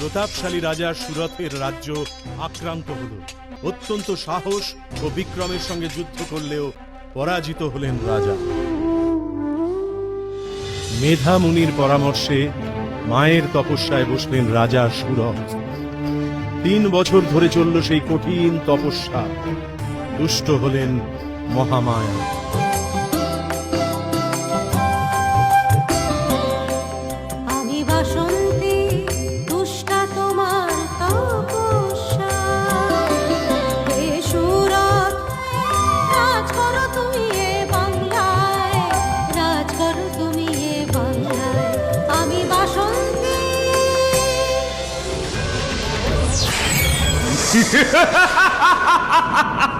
প্রতাপশালী রাজা সুরথের রাজ্য আক্রান্ত হল। অত্যন্ত সাহস ও বিক্রমের সঙ্গে যুদ্ধ করলেও পরাজিত হলেন রাজা। মেধা মুনির পরামর্শে মায়ের তপস্যায় বসলেন রাজা সুরথ। তিন বছর ধরে চলল সেই কঠিন তপস্যা। দুষ্ট হলেন মহামায়া। Yeah.